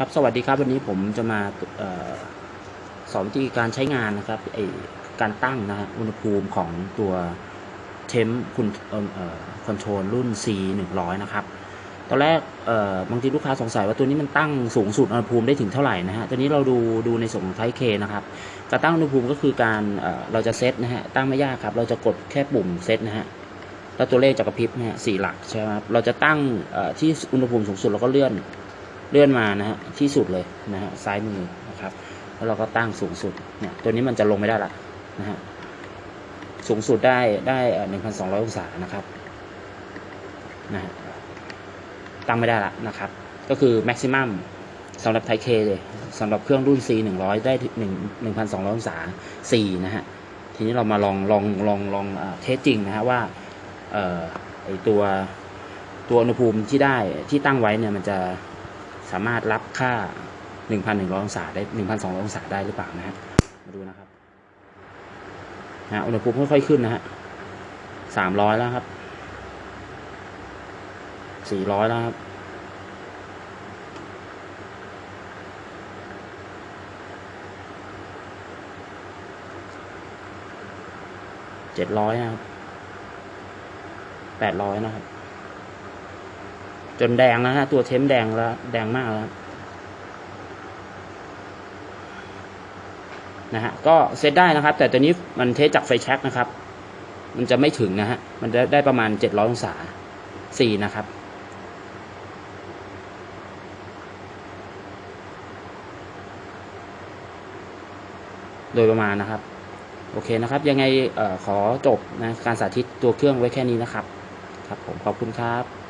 ครับสวัสดีครับวันนี้ผมจะมาออสอนวิธีการใช้งานนะครับไอการตั้งนะฮะอุณหภูมิของตัวเทมคุณคอนโทรลรุ่น C 100นะครับตอนแรกบางทีลูกค้าสงสัยว่าตัวนี้มันตั้งสูงสุดอุณหภูมิได้ถึงเท่าไหร่นะฮะตัวนี้เราดูดูในส่วนของไทเคนะครับการตั้งอุณหภูมิก็คือการเเราจะเซตนะฮะตั้งไม่ยากครับ เราจะกดแค่ปุ่มเซตนะฮะแล้วตัวเลขจะกระพริบนะฮะสี่หลักใช่ไหมครับเราจะตั้งที่อุณหภูมิสูงสุดเราก็เลื่อน เลื่อนมานะฮะที่สุดเลยนะฮะซ้ายมือนะครับ แล้วเราก็ตั้งสูงสุดเนี่ยตัวนี้มันจะลงไม่ได้ละนะฮะสูงสุดได้ได้หนึ่งพันสองร้อยองศานะครับนะฮะตั้งไม่ได้ละนะครับ ก็คือแม็กซิมัมสำหรับไทเคเลยสำหรับเครื่องรุ่น C 100 ได้หนึ่งหนึ่งพันสองร้อยองศา C นะฮะ ทีนี้เรามาลองลองลองลองเทสจริงนะฮะว่าเอ่อไอตัวตัวอุณหภูมิที่ได้ที่ตั้งไว้เนี่ยมันจะ สามารถรับค่า 1,100 องศาได้ 1,200 องศาได้หรือเปล่านะฮะ มาดูนะครับนะอุณหภูมิค่อยๆขึ้นนะฮะ300แล้วครับ400แล้วครับ700นะครับ800นะครับ จนแดงแล้วฮะตัวเทมแดงแล้วแดงมากแล้วนะฮะก็เซตได้นะครับ แต่ตัวนี้มันเทสจากไฟแช็กนะครับ มันจะไม่ถึงนะฮะมันจะได้ประมาณเจ็ดร้อยองศาสี่นะครับโดยประมาณนะครับ โอเคนะครับ ยังไงออขอจบนะการสาธิตตัวเครื่องไว้แค่นี้นะครับ ครับผมขอบคุณครับ